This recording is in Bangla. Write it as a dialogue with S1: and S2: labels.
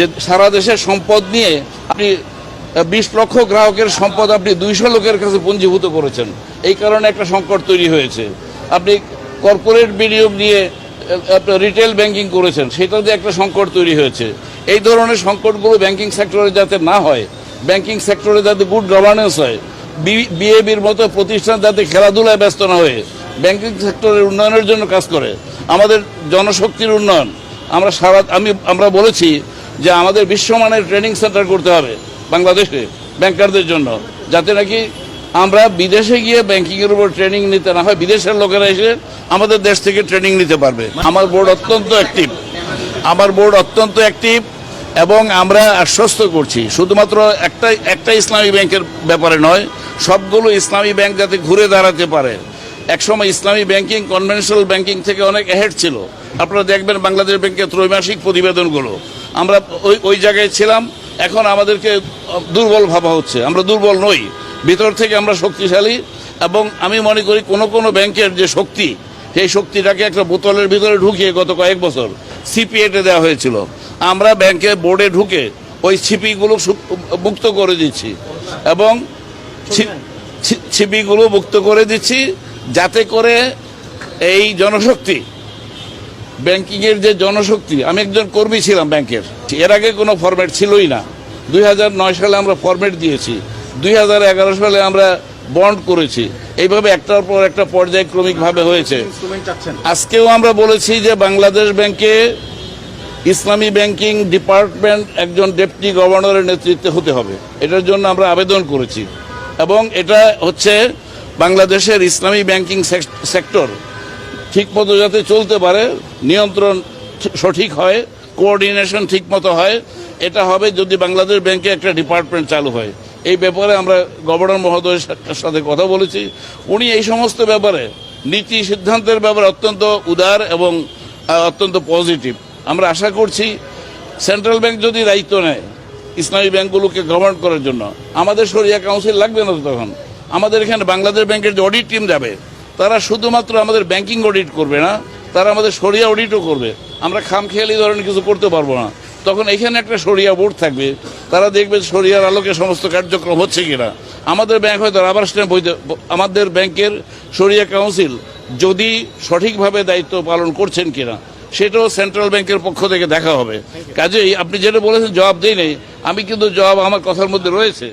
S1: যে সারা দেশের সম্পদ নিয়ে আপনি বিশ লক্ষ গ্রাহকের সম্পদ আপনি দুইশো লোকের কাছে পুঞ্জীভূত করেছেন। এই কারণে একটা সংকট তৈরি হয়েছে। আপনি কর্পোরেট বিনিয়োগ নিয়ে রিটেল ব্যাংকিং করেছেন সেটাতে একটা সংকট তৈরি হয়েছে। এই ধরনের সংকটগুলো ব্যাংকিং সেক্টরে যাতে না হয়, ব্যাংকিং সেক্টরে যাতে গুড গভর্নেন্স হয় বিএবির মতো প্রতিষ্ঠান যাতে খেলাধুলায় ব্যস্ত না হয়ে, ব্যাংকিং সেক্টরের উন্নয়নের জন্য কাজ করে। আমাদের জনশক্তির উন্নয়ন, আমরা সারা, আমি, আমরা বলেছি যে আমাদের বিশ্বমানের ট্রেনিং সেন্টার করতে হবে বাংলাদেশে ব্যাংকারদের জন্য। যাতে নাকি আমরা বিদেশে গিয়ে ব্যাংকিংয়ের উপর ট্রেনিং নিতে না হয়, বিদেশের লোকেরা এসে আমাদের দেশ থেকে ট্রেনিং নিতে পারবে। আমার বোর্ড অত্যন্ত অ্যাক্টিভ। আমার বোর্ড অত্যন্ত অ্যাক্টিভ এবং আমরা আশ্বস্ত করছি। শুধুমাত্র একটা একটা ইসলামী ব্যাংকের ব্যাপারে নয়, সবগুলো ইসলামী ব্যাংক যাতে ঘুরে দাঁড়াতে পারে। একসময় ইসলামী ব্যাংকিং, কনভেনশনাল ব্যাংকিং থেকে অনেক অ্যাহেড ছিল। আপনারা দেখবেন বাংলাদেশ ব্যাংকের ত্রৈমাসিক প্রতিবেদনগুলো। আমরা ওই ওই জায়গায় ছিলাম, এখন আমাদেরকে দুর্বল ভাবা হচ্ছে। আমরা দুর্বল নই, ভিতর থেকে আমরা শক্তিশালী, এবং আমি মনে করি কোনো কোনো ব্যাংকের যে শক্তি, সেই শক্তিটাকে একটা বোতলের ভিতরে ঢুকিয়ে গত কয়েক বছর সিপিএটে দেওয়া হয়েছিল। আমরা ব্যাংকে বোর্ডে ঢুকে ওই ছিপিগুলো মুক্ত করে দিচ্ছি, এবং ছিপিগুলো মুক্ত করে দিচ্ছি, যাতে করে এই জনশক্তি ব্যাংকিংয়ের যে জনশক্তি আমি একজন কর্মী ছিলাম ব্যাংকের। এর আগে কোনো ফরম্যাট ছিলই না। দু হাজার নয় সালে আমরা ফরম্যাট দিয়েছি। দুই সালে আমরা বন্ড করেছি। এইভাবে একটার পর একটা পর্যায়ক্রমিকভাবে হয়েছে। আজকেও আমরা বলেছি যে বাংলাদেশ ব্যাংকে ইসলামী ব্যাংকিং ডিপার্টমেন্ট একজন ডেপুটি গভর্নরের নেতৃত্বে হতে হবে। এটার জন্য আমরা আবেদন করেছি। এবং এটা হচ্ছে বাংলাদেশের ইসলামী ব্যাংকিং সেক্টর ঠিকমতো যাতে চলতে পারে, নিয়ন্ত্রণ সঠিক হয় কোঅর্ডিনেশন ঠিকমতো হয়, এটা হবে যদি বাংলাদেশ ব্যাংকে একটা ডিপার্টমেন্ট চালু হয়। এই ব্যাপারে আমরা গভর্নর মহোদয়ের সাথে কথা বলেছি। উনি এই সমস্ত ব্যাপারে, নীতি সিদ্ধান্তের ব্যাপারে অত্যন্ত উদার এবং অত্যন্ত পজিটিভ আমরা আশা করছি সেন্ট্রাল ব্যাংক যদি দায়িত্ব নেয় ইসলামী ব্যাংকগুলোকে গভর্ন করার জন্য, আমাদের সরিয়া কাউন্সিল লাগবে না তখন? আমাদের এখানে বাংলাদেশ ব্যাংকের যে অডিট টিম যাবে তারা শুধুমাত্র আমাদের ব্যাংকিং অডিট করবে না, তারা আমাদের সরিয়া অডিটও করবে। আমরা খামখেয়ালি ধরনের কিছু করতে পারব না। তখন এখানে একটা সরিয়া বোর্ড থাকবে, তারা দেখবে সরিয়ার আলোকে সমস্ত কার্যক্রম হচ্ছে কিনা। আমাদের ব্যাংক হয়তো রাবার স্ট্যাম্প হইতে আমাদের ব্যাংকের সরিয়া কাউন্সিল যদি সঠিকভাবে দায়িত্ব পালন করছেন কিনা, সেটাও সেন্ট্রাল ব্যাংকের পক্ষ থেকে দেখা হবে। কাজেই আপনি যেটা বলেছেন জবাব দিই নেই, আমি কিন্তু জবাব আমার কথার মধ্যে রয়েছে।